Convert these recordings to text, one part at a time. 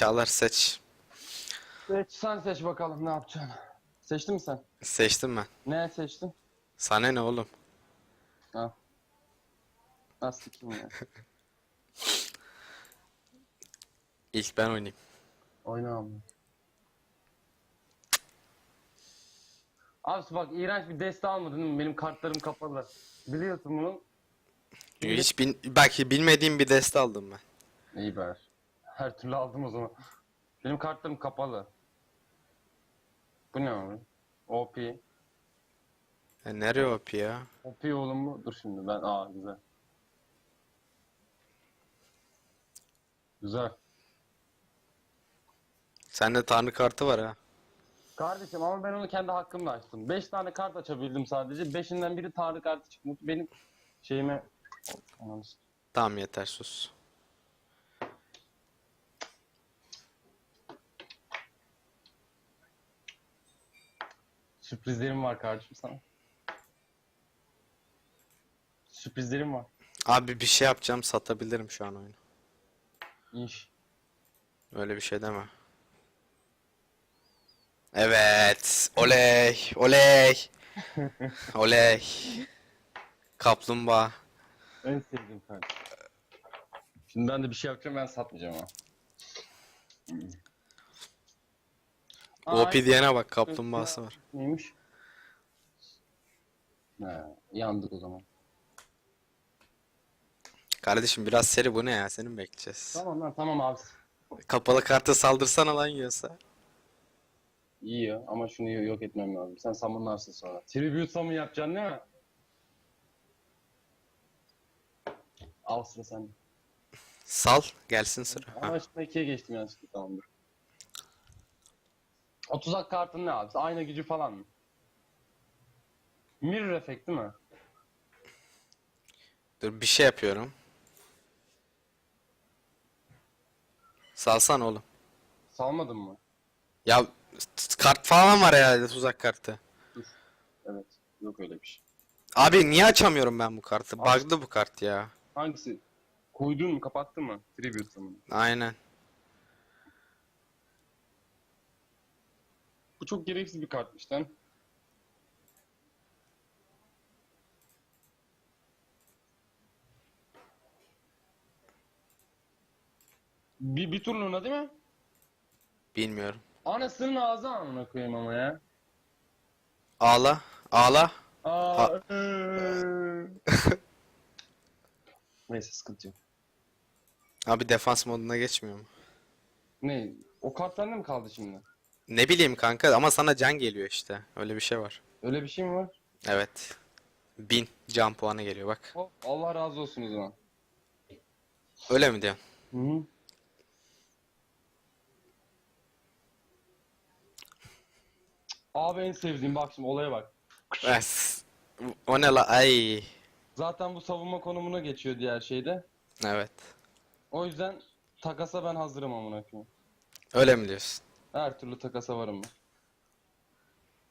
Çağlar seç. Seç sen seç bakalım ne yapacaksın. Seçtin mi sen? Seçtim ben. Ne seçtin? Sana ne oğlum? Ha. Nasıl kim ya? İlk ben oynayayım. Oyna abi. Abi bak iğrenç bir deste almadın değil mi? Benim kartlarım kapalı. Biliyorsun bunu. Hiç bil belki bilmediğim bir deste aldım ben. İyi ver. Her türlü aldım o zaman. Benim kartlarım kapalı. Bu ne abi? OP. E, nereye OP ya? OP oğlum bu. Dur şimdi ben. Aa güzel. Güzel. Sende tanrı kartı var ha. Kardeşim ama ben onu kendi hakkımla açtım. 5 tane kart açabildim sadece. 5'inden biri Tanrı kartı çıkmış. Benim şeyime... Tamam yeter sus. Sürprizlerim var kardeşim sana. Sürprizlerim var. Abi bir şey yapacağım satabilirim şu an oyunu. İş. Öyle bir şey deme. Evet. Oley. Oley. Oley. Kaplumbağa. En sevdiğim kart. Şimdi ben de bir şey yapacağım ben satmayacağım ha. OP diyene bak kaplumbağası var. Neymiş? He, yandık o zaman. Kardeşim biraz seri bu ne ya? Senin bekleyeceğiz. Tamam lan tamam abi. Kapalı kartı saldırsana lan yiyorsa. İyi ya ama şunu yok etmem lazım. Sen summonlarsın sonra. Tribute summon yapacaksın değil mi? Al sıra sende. Sal gelsin sıra. Ha. Ama şimdi ikiye geçtim yanlışlıkla tamamdır. O tuzak kartın ne abi? Ayna gücü falan mı? Mirror effect değil mi? Dur bir şey yapıyorum. Salsan oğlum. Salmadın mı? Ya kart falan var herhalde tuzak kartı. Evet. Yok öyle bir şey. Abi niye açamıyorum ben bu kartı? Bug'lı bu kart ya. Hangisi? Koydun mu? Kapattın mı? Tribute summon. Aynen. Bu çok gereksiz bir kartmış lan. Bir, bir turnuğuna değil mi? Bilmiyorum. Anasının ağzı amına koyayım ama ya. Ağla. Ağla. Aa. Neyse sıkıntı yok. Abi defans moduna geçmiyor mu? Ne? O kart sende mi kaldı şimdi? Ne bileyim kanka ama sana can geliyor işte. Öyle bir şey var. Öyle bir şey mi var? Evet. 1000 can puanı geliyor bak. Hop, Allah razı olsun o zaman. Öyle mi diyorsun? Hı hı. Abi en sevdiğim bak şimdi olaya bak. Es. O ne la? Ay. Zaten bu savunma konumuna geçiyor diğer şeyde. Evet. O yüzden takasa ben hazırım amına koyayım. Öyle mi diyorsun? Her türlü takasa varım ben.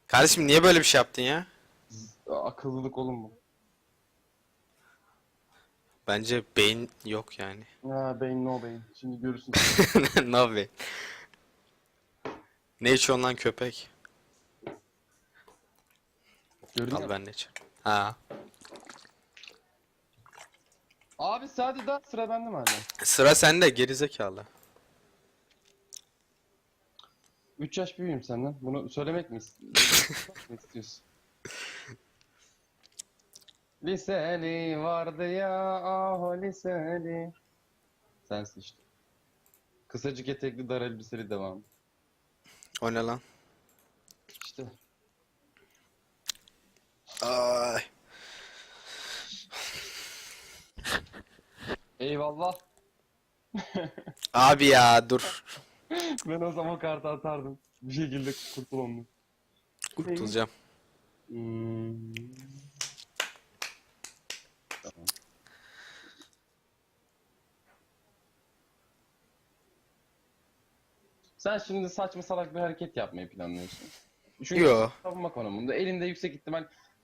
Kardeşim niye böyle bir şey yaptın ya? Akıllılık oğlum bu. Bence beyin yok yani. Ha beyin no beyin. Şimdi görürsün. no beyin. Ne içiyorsun lan köpek? Gördün Al mü? ben de içiyorum. Ha. Abi hadi daha sıra bende mi hala? Sıra sende gerizekalı. 3 yaş büyüğüm senden. Bunu söylemek mi ist- mi istiyorsun? Liseli vardı ya ah liseli. Sensin işte. Kısacık etekli dar elbiseli devam. O ne lan? İşte. Ay. Eyvallah. Abi ya dur. Ben o zaman kartı atardım. Bir şekilde kurtulamam. Kurtulacağım. Hmm. Tamam. Sen şimdi saçma salak bir hareket yapmayı planlıyorsun. Çünkü Yo. savunma konumunda elinde yüksek ihtimal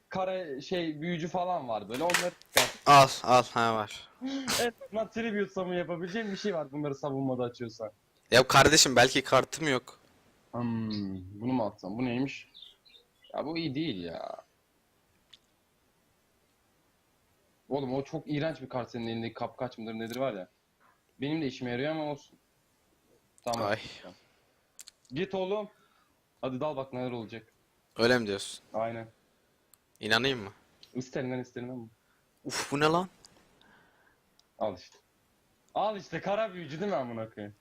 kare şey büyücü falan var böyle onları. Al al ha var. evet, lan tribute summon yapabileceğin bir şey var bunları savunmada açıyorsan. Ya kardeşim belki kartım yok. Hmm, bunu mu atsam? Bu neymiş? Ya bu iyi değil ya. Oğlum o çok iğrenç bir kart senin elindeki kapkaç mıdır nedir var ya. Benim de işime yarıyor ama olsun. Tamam. Ay. Git oğlum. Hadi dal bak neler olacak. Öyle mi diyorsun? Aynen. İnanayım mı? İsterinden isterinden mi? Uf bu ne lan? Al işte. Al işte kara büyücü değil mi amına koyayım?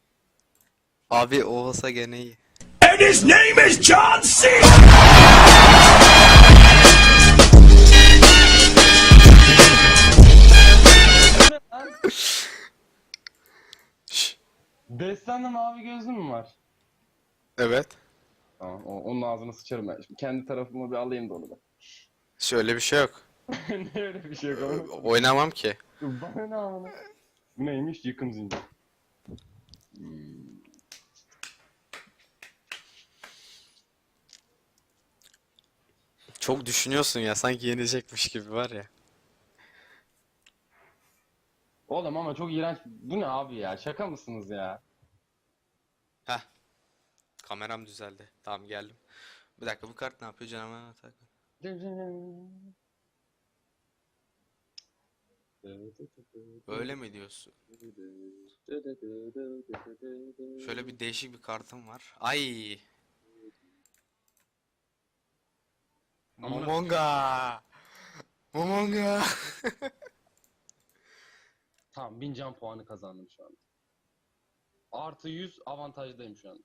Abi o olsa gene iyi. And his name is John C. Şş, Destanlı mavi gözlü mü var? Evet. Tamam o, onun ağzına sıçarım ben. Şimdi kendi tarafımı bir alayım da onu da. Şöyle bir şey yok. ne öyle bir şey yok oğlum? Oynamam ki. Bana ne amına? Bu neymiş? Yıkım zinciri. Hmm. Çok düşünüyorsun ya sanki yenecekmiş gibi var ya. Oğlum ama çok iğrenç. Bu ne abi ya? Şaka mısınız ya? Heh. Kameram düzeldi. Tamam geldim. Bir dakika bu kart ne yapıyor canavar atak? Öyle mi diyorsun? Şöyle bir değişik bir kartım var. Ay. Amına- Momonga. Momonga. Tamam 1000 can puanı kazandım şu anda. Artı 100 avantajdayım şu anda.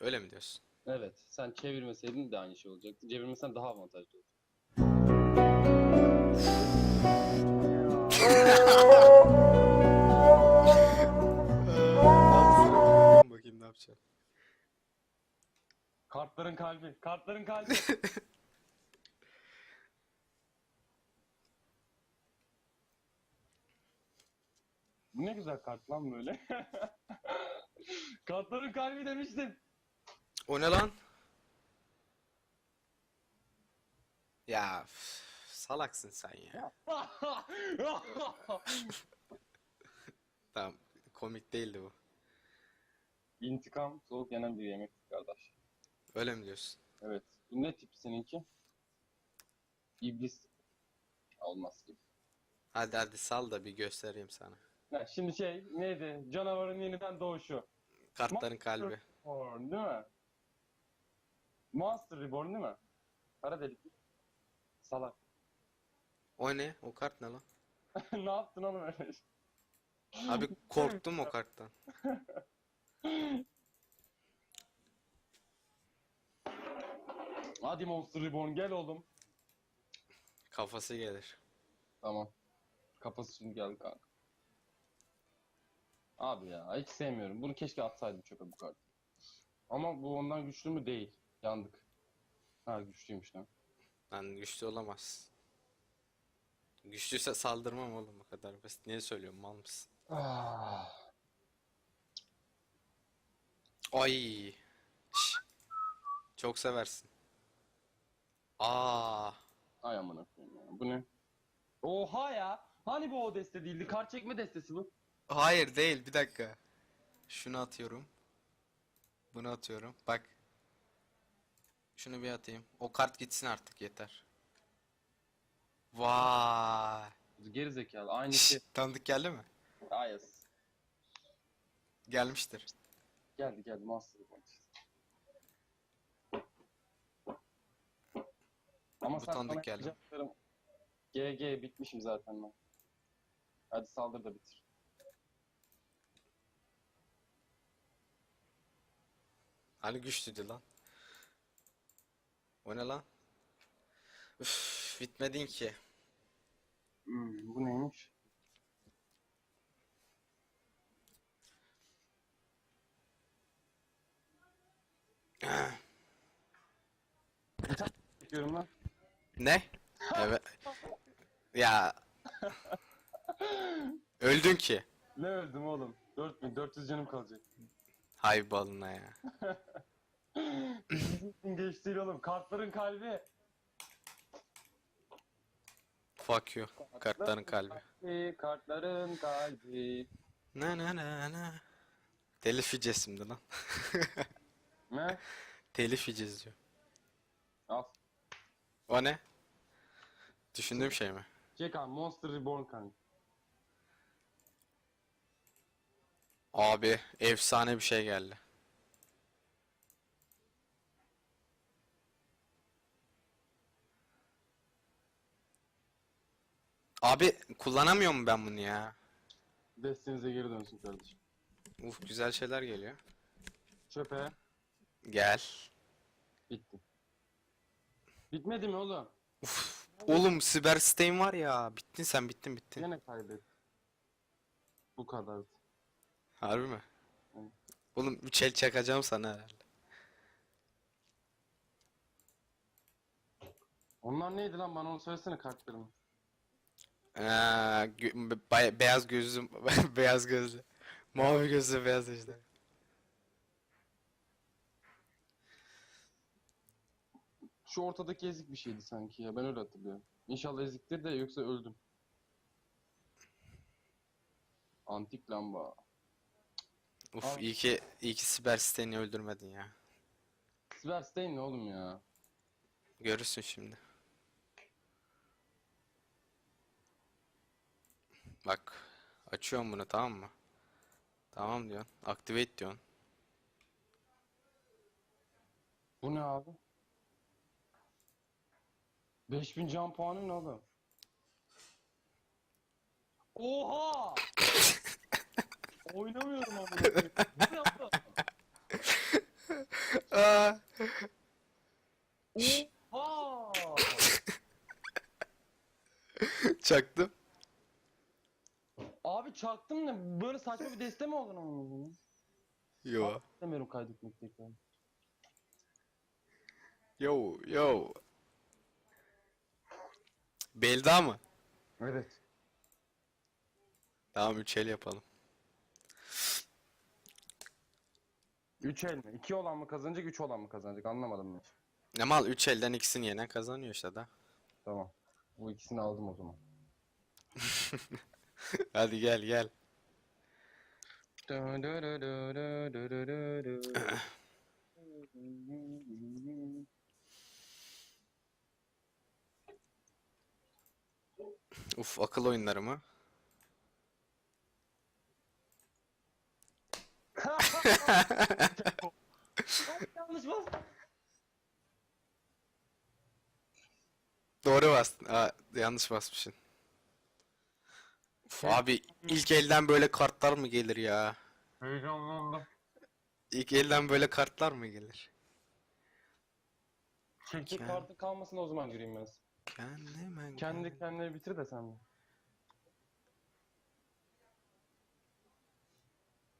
Öyle mi diyorsun? Evet. Sen çevirmeseydin de aynı şey olacaktı. Çevirmesen daha avantajlı olacak. Bakayım ne yapacağım. Kartların kalbi. Kartların kalbi. Bu ne güzel kart lan böyle. Kartların kalbi demiştim. O ne lan? Ya üf, salaksın sen ya. Tamam komik değildi bu. İntikam soğuk yenen bir yemektir kardeş. Öyle mi diyorsun? Evet. Bu ne tip seninki? İblis. Olmaz gibi. Hadi hadi sal da bir göstereyim sana. Ha, şimdi şey neydi? Canavarın yeniden doğuşu. Kartların kalbi. Reborn değil mi? Monster Reborn değil mi? Kara delik. Salak. O ne? O kart ne lan? ne yaptın oğlum öyle? Abi korktum o karttan. Hadi Monster Reborn gel oğlum. Kafası gelir. Tamam. Kafası şimdi geldi kanka. Abi ya hiç sevmiyorum. Bunu keşke atsaydım çöpe bu kartı. Ama bu ondan güçlü mü? Değil. Yandık. Ha güçlüymüş lan. Lan güçlü olamaz. Güçlüyse saldırmam oğlum o kadar basit. Niye söylüyorum mal mısın? Ah. Ay. Şş. Çok seversin. Aa. Ay amına koyayım ya. Bu ne? Oha ya. Hani bu o deste değildi? Kart çekme destesi bu. Hayır değil bir dakika. Şunu atıyorum. Bunu atıyorum. Bak. Şunu bir atayım. O kart gitsin artık yeter. Vay. Geri zekalı. Aynı şey. tanıdık geldi mi? Ayas. Gelmiştir. Geldi geldi. Master Reborn Ama Bu sen tanıdık bana geldi. yapacaklarım- GG bitmişim zaten ben. Hadi saldır da bitir. Hani güçlüydü lan. O ne lan? Üf, bitmedin ki. Hmm, bu neymiş? Çekiyorum lan. Ne? Evet. Ya. Öldün ki. Ne öldüm oğlum? 4400 canım kalacak. Hay balına ya. Geç değil oğlum. Kartların kalbi. Fuck you. Kartların kalbi. kalbi. Kartların kalbi. Na na na na. Telif yiyeceğiz şimdi lan. Ne? Telif yiyeceğiz diyor. Al. O ne? Düşündüğüm şey mi? Abi Monster Reborn kanka. Abi efsane bir şey geldi. Abi kullanamıyorum ben bunu ya. Destinize geri dönsün kardeşim. Uf güzel şeyler geliyor. Çöpe. Gel. Bitti. Bitmedi mi oğlum? Uf. Oğlum siber siteyin var ya. Bittin sen bittin bittin. Yine kaybettim. Bu kadar. Harbi mi? Evet. Oğlum üç el çakacağım sana herhalde. Onlar neydi lan bana onu söylesene kartlarımı. Ee, gö- be- beyaz gözlü beyaz gözlü. Mavi gözlü beyaz işte. Şu ortadaki ezik bir şeydi sanki ya ben öyle hatırlıyorum. İnşallah eziktir de yoksa öldüm. Antik lamba. Uf Abi. iyi ki iyi ki siber siteni öldürmedin ya. Sverstein ne oğlum ya? Görürsün şimdi. Bak açıyorum bunu tamam mı? Tamam diyorsun. Activate diyorsun. Bu ne abi? 5000 can puanı ne oğlum? Oha! Oynamıyorum ama. Bu ne? Aa, Oha! çaktım. Abi çaktım ne? Böyle saçma bir deste mi olur ama? Yo. İstemiyorum kaydetmek tekrar. Yo yo. Belda mı? Evet. Tamam 3 el yapalım. 3 el mi? 2 olan mı kazanacak, 3 olan mı kazanacak? Anlamadım ben. Ne mal 3 elden ikisini yenen kazanıyor işte da. Tamam. Bu ikisini aldım o zaman. Hadi gel gel. Uf akıl oyunları mı? Yanlış bas. Doğru bastın. Aa, yanlış basmışsın. Uf, abi ilk elden böyle kartlar mı gelir ya? Heyecanlandım. İlk elden böyle kartlar mı gelir? Çekti Ken- kartı kalmasın o zaman gireyim ben. Kendime Kendi gel. kendine bitir de sen de.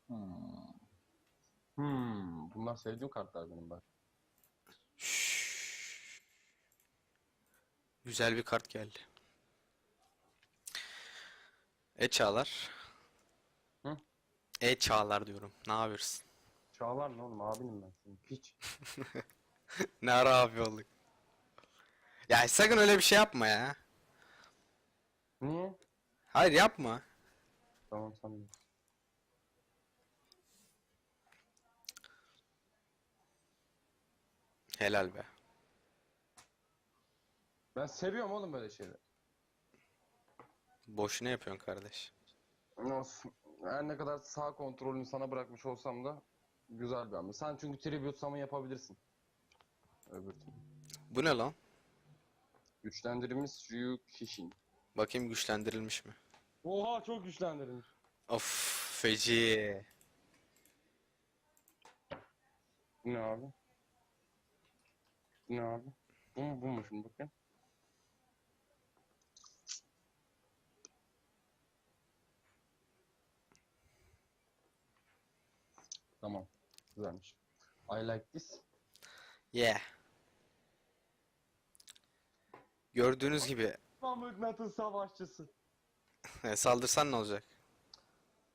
Hmm. Hmm. Bunlar sevdiğim kartlar benim bak. Şşş. Güzel bir kart geldi. E Çağlar. Hı? E Çağlar diyorum. Ne yapıyorsun? Çağlar ne oğlum abinim ben senin. Piç. Ne ara abi olduk. Ya sakın öyle bir şey yapma ya. Niye? Hayır yapma. Tamam de. Helal be. Ben seviyorum oğlum böyle şeyleri. Boşuna yapıyorsun kardeş. Olsun. Her ne kadar sağ kontrolünü sana bırakmış olsam da güzel bir hamle. Sen çünkü tribute summon yapabilirsin. Öbür türlü. Bu ne lan? Güçlendirilmiş Ryu Kishin. Bakayım güçlendirilmiş mi? Oha çok güçlendirilmiş. Of feci. Bu ne abi? Bu ne abi? Bu mu bu mu şimdi bakayım. Tamam. Güzelmiş. I like this. Yeah. Gördüğünüz gibi Mıknatıs savaşçısı. saldırsan ne olacak?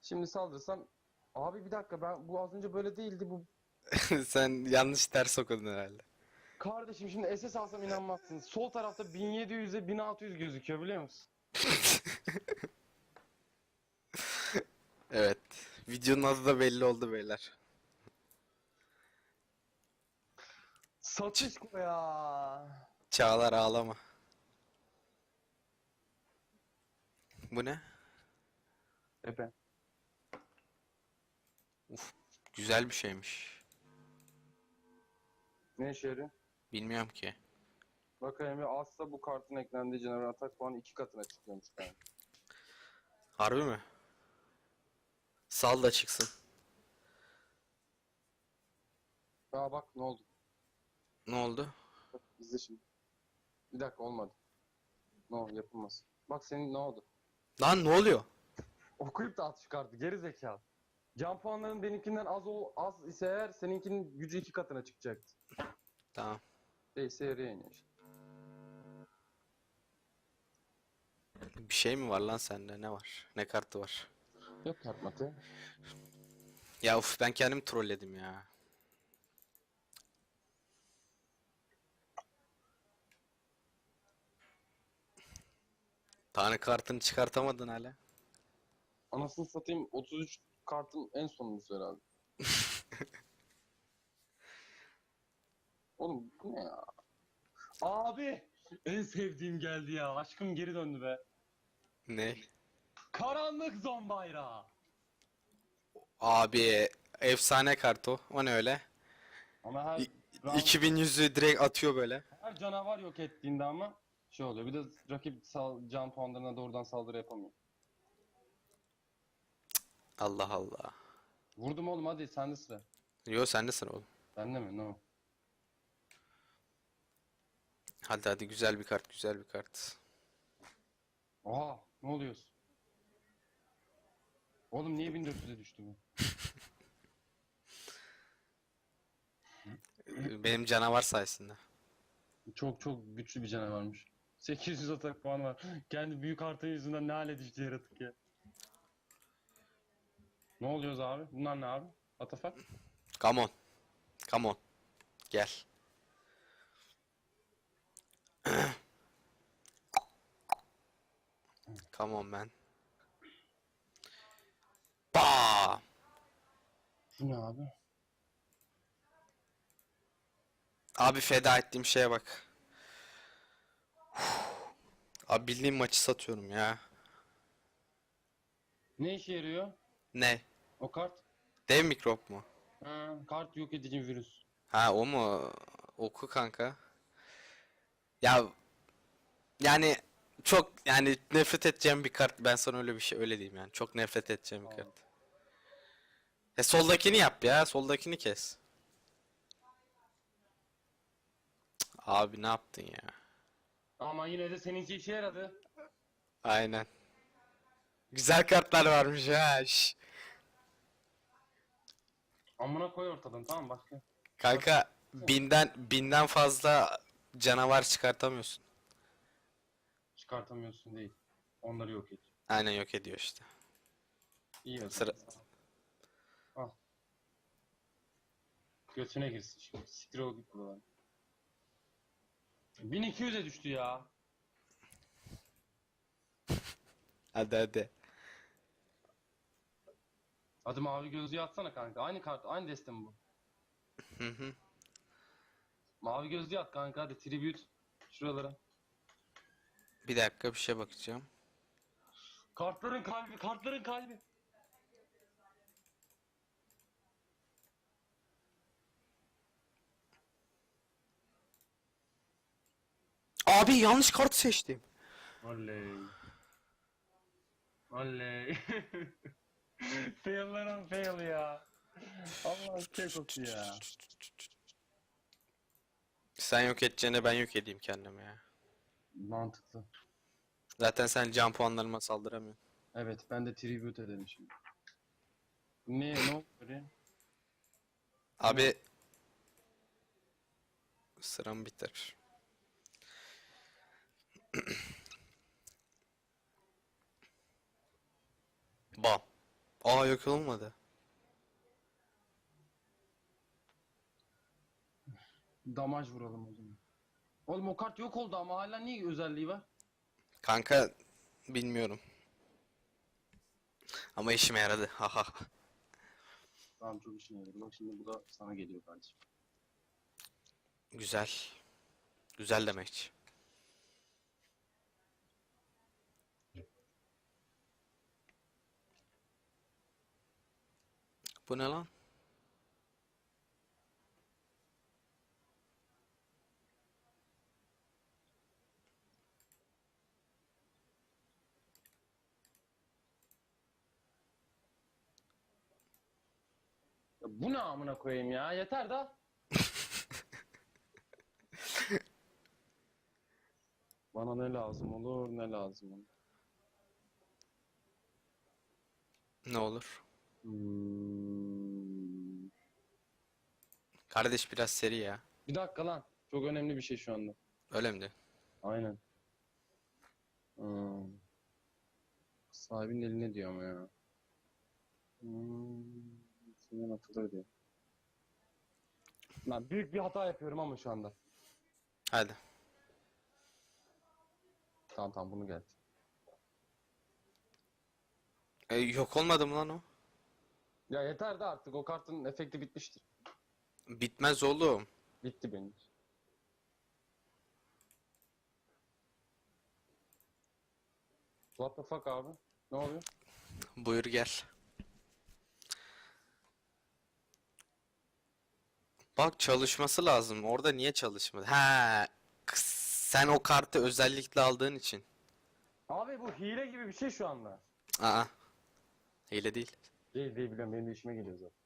Şimdi saldırsam Abi bir dakika ben bu az önce böyle değildi bu. Sen yanlış ters okudun herhalde. Kardeşim şimdi SS alsam inanmazsınız. Sol tarafta 1700'e 1600 gözüküyor biliyor musun? Evet. Videonun adı da belli oldu beyler. Satış ya. Çağlar ağlama. Bu ne? Epe. Güzel bir şeymiş. Ne yarıyor? Bilmiyorum ki. Bakayım bir asla bu kartın eklendiği canavar atak puanı iki katına çıkıyormuş kanka. Harbi mi? Sal da çıksın. Aa bak ne oldu? Ne oldu? Bak, izle şimdi. Bir dakika olmadı. Ne oldu yapılmaz. Bak senin ne oldu? Lan ne oluyor? Okuyup da at şu kartı geri zekalı. Can puanların benimkinden az ol, az ise eğer seninkinin gücü iki katına çıkacaktı. Tamam. Değilse yarıya iniyor işte. Bir şey mi var lan sende? Ne var? Ne kartı var? Yok kart matı. Ya uf ben kendimi trolledim ya. Tane kartını çıkartamadın hala. Anasını satayım 33 kartın en sonuncusu herhalde. Oğlum bu ne ya? Abi en sevdiğim geldi ya. Aşkım geri döndü be. Ne? Karanlık zon bayrağı. Abi efsane kart o. O ne öyle? Ama her, İ- round- 2000 yüzü direkt atıyor böyle. her canavar yok ettiğinde ama şey oluyor. Bir de rakip sal, can puanlarına doğrudan saldırı yapamıyor. Allah Allah. Vurdum oğlum hadi sende sıra. Yo sende sıra oğlum. Bende mi? No. Hadi hadi güzel bir kart güzel bir kart. Oha ne oluyorsun? Oğlum niye 1400'e düştü bu? Benim canavar sayesinde. Çok çok güçlü bir canavarmış. 800 atak puanı var. Kendi büyük artı yüzünden ne hale düştü yaratık ya. Ne oluyoruz abi? Bunlar ne abi? Atafak? Come on. Come on. Gel. Come on man. Ba! Bu ne abi? Abi feda ettiğim şeye bak. Abi bildiğim maçı satıyorum ya. Ne işe yarıyor? Ne? O kart? Dev mikrop mu? Ha, kart yok edici virüs. Ha o mu? Oku kanka. Ya yani çok yani nefret edeceğim bir kart. Ben sana öyle bir şey öyle diyeyim yani. Çok nefret edeceğim bir kart. E soldakini yap ya. Soldakini kes. Abi ne yaptın ya? Ama yine de seninki işe yaradı. Aynen. Güzel kartlar varmış ha. şş. Amına koy ortadan tamam başka. Kanka binden binden fazla canavar çıkartamıyorsun. Çıkartamıyorsun değil. Onları yok et. Aynen yok ediyor işte. İyi o Sıra-. Al. Götüne girsin şimdi. Siktir ol git buradan. 1200'e düştü ya. Hadi hadi. Hadi mavi gözlüğü atsana kanka. Aynı kart, aynı deste mi bu? Hı hı. Mavi gözlüğü at kanka hadi tribute. Şuralara. Bir dakika bir şey bakacağım. Kartların kalbi, kartların kalbi. Abi yanlış kart seçtim. Oley. Oley. Fail'ların fail ya. Allah olsun ya. Sen yok edeceğine ben yok edeyim kendime ya. Mantıklı. Zaten sen can puanlarıma saldıramıyorsun. Evet ben de tribute edelim şimdi. Ne ne oldu böyle? Abi sıram biter. Bam. Aa yok olmadı. Damaj vuralım o zaman. Oğlum o kart yok oldu ama hala niye özelliği var? Kanka bilmiyorum. Ama işime yaradı. Haha. Tamam çok işine yaradı. Bak şimdi bu da sana geliyor kardeşim. Güzel. Güzel demek. Bu ne lan? Ya bu ne amına koyayım ya? Yeter da. Bana ne lazım olur, ne lazım olur. Ne olur? Hmm. Kardeş biraz seri ya. Bir dakika lan. Çok önemli bir şey şu anda. Öyle mi diyor? Aynen. Hmm. Sahibinin eline diyor ama ya. Hmm. Senden atılır diyor. Lan büyük bir hata yapıyorum ama şu anda. Hadi. Tamam tamam bunu gel. E, yok olmadı mı lan o? Ya yeter de artık o kartın efekti bitmiştir. Bitmez oğlum. Bitti benim. için. What the fuck abi? Ne oluyor? Buyur gel. Bak çalışması lazım. Orada niye çalışmadı? Ha, kıs- sen o kartı özellikle aldığın için. Abi bu hile gibi bir şey şu anda. Aa. Hile değil. Değil değil biliyorum benim de işime geliyor zaten.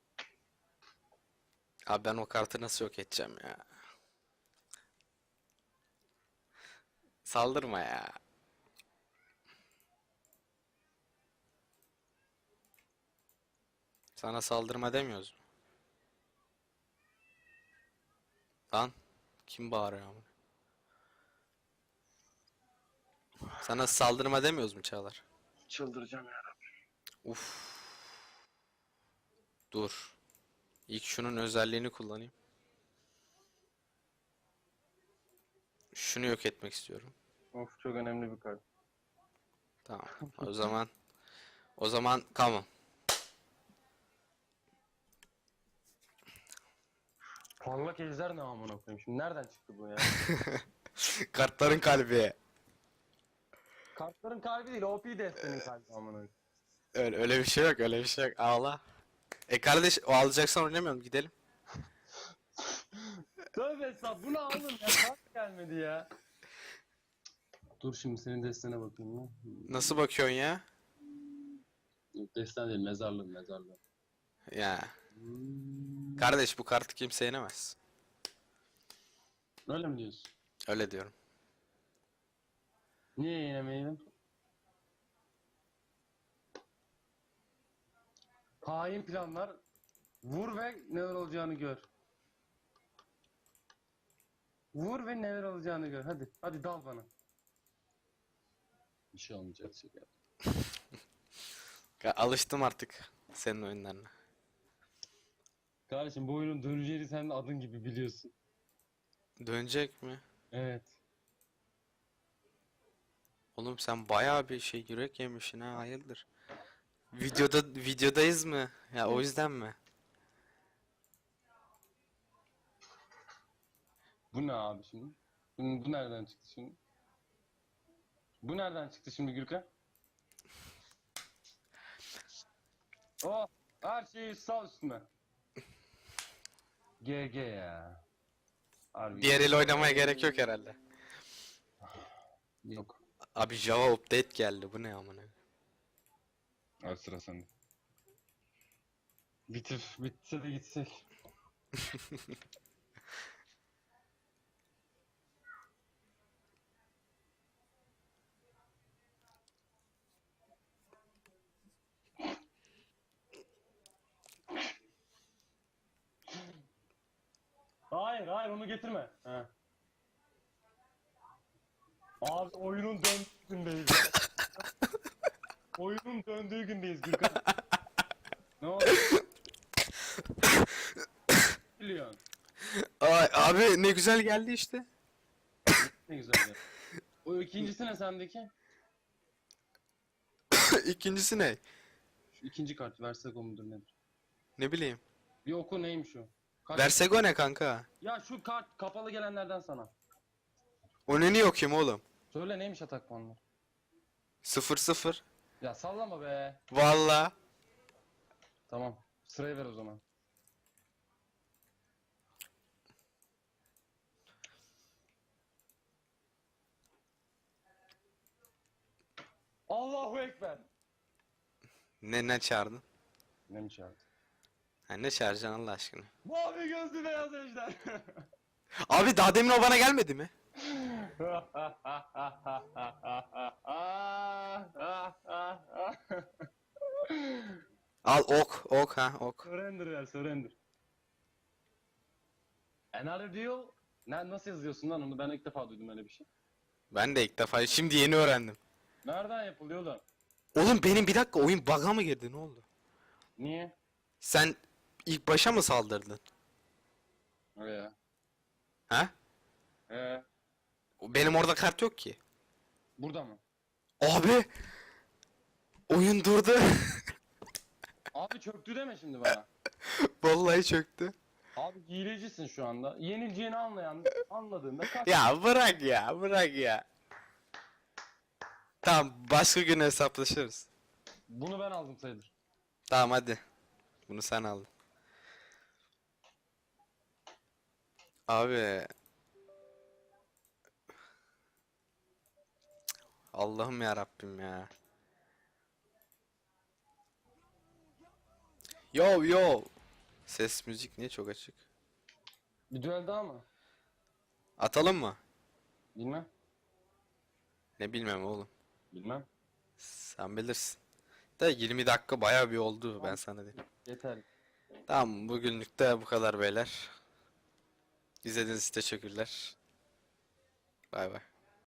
Abi ben o kartı nasıl yok edeceğim ya? Saldırma ya. Sana saldırma demiyoruz mu? Lan kim bağırıyor ama? Sana saldırma demiyoruz mu Çağlar? Çıldıracağım ya. Uf. Dur. İlk şunun özelliğini kullanayım. Şunu yok etmek istiyorum. Of çok önemli bir kart. Tamam. O zaman o zaman tamam. Parlak ejder ne amına koyayım şimdi nereden çıktı bu ya? Kartların kalbi. Kartların kalbi değil OP destenin kalbi amına koyayım. Öyle, öyle bir şey yok, öyle bir şey yok. Ağla. E kardeş o alacaksan oynamıyorum gidelim. Tövbe estağfurullah bunu aldım ya kart gelmedi ya. Dur şimdi senin destene bakayım lan. Nasıl bakıyorsun ya? Desten değil mezarlığın mezarlığın. Ya. Kardeş bu kartı kimse yenemez. Öyle mi diyorsun? Öyle diyorum. Niye yenemeyelim? Hain planlar. Vur ve neler olacağını gör. Vur ve neler olacağını gör. Hadi, hadi dal bana. Bir şey olmayacak şey ya. Ya, Alıştım artık senin oyunlarına. Kardeşim bu oyunun döneceğini sen de adın gibi biliyorsun. Dönecek mi? Evet. Oğlum sen bayağı bir şey yürek yemişsin ha hayırdır? Videoda videodayız mı? Ya o yüzden mi? Bu ne abi şimdi? Bu, bu nereden çıktı şimdi? Bu nereden çıktı şimdi Gürkan? Oh, her şeyi sal üstüme. GG ya. Harbi. Diğer el oynamaya gerek yok herhalde. Yok. Abi Java update geldi. Bu ne amına? Hadi sıra sende. Bitir, bitse de gitsek. Hayır, hayır onu getirme. He. Abi oyunun ya. oyunun döndüğü gündeyiz Gürkan. ne oldu? Biliyorsun. Ay abi ne güzel geldi işte. Ne güzel ya. O ikincisi ne sendeki? İkincisi ne? Şu ikinci kart versek o mudur nedir? Ne bileyim. Bir oku neymiş o? Kaç- Versego ne kanka? Ya şu kart kapalı gelenlerden sana. O ne niye okuyayım oğlum? Söyle neymiş atak puanları? 0 0. Ya sallama be. Valla. Tamam. Sırayı ver o zaman. Allahu Ekber. Ne ne çağırdın? Ne mi çağırdı? Ha, ne çağıracaksın Allah aşkına? Mavi gözlü beyaz ejder. Abi daha demin o bana gelmedi mi? Al ok ok ha ok. surrender ver surrender. Another deal. Ne, nasıl yazıyorsun lan onu? Ben ilk defa duydum öyle bir şey. Ben de ilk defa şimdi yeni öğrendim. Nereden yapılıyor lan? Oğlum benim bir dakika oyun bug'a mı girdi ne oldu? Niye? Sen ilk başa mı saldırdın? Öyle Ha? Ee, Benim orada kart yok ki. burada mı? Abi! Oyun durdu. Abi çöktü deme şimdi bana. Vallahi çöktü. Abi hilecisin şu anda. Yenileceğini anlayan, anladığında kaç. Ya bırak ya bırak ya. Tamam başka gün hesaplaşırız. Bunu ben aldım sayılır. Tamam hadi. Bunu sen aldın. Abi. Allah'ım ya Rabbim ya. Yo yo. Ses müzik niye çok açık? Bir düel daha mı? Atalım mı? Bilmem. Ne bilmem oğlum. Bilmem. Sen bilirsin. Da 20 dakika bayağı bir oldu ben sana diyeyim. Yeter. Tamam bugünlük de bu kadar beyler. İzlediğiniz için teşekkürler. Bay bay.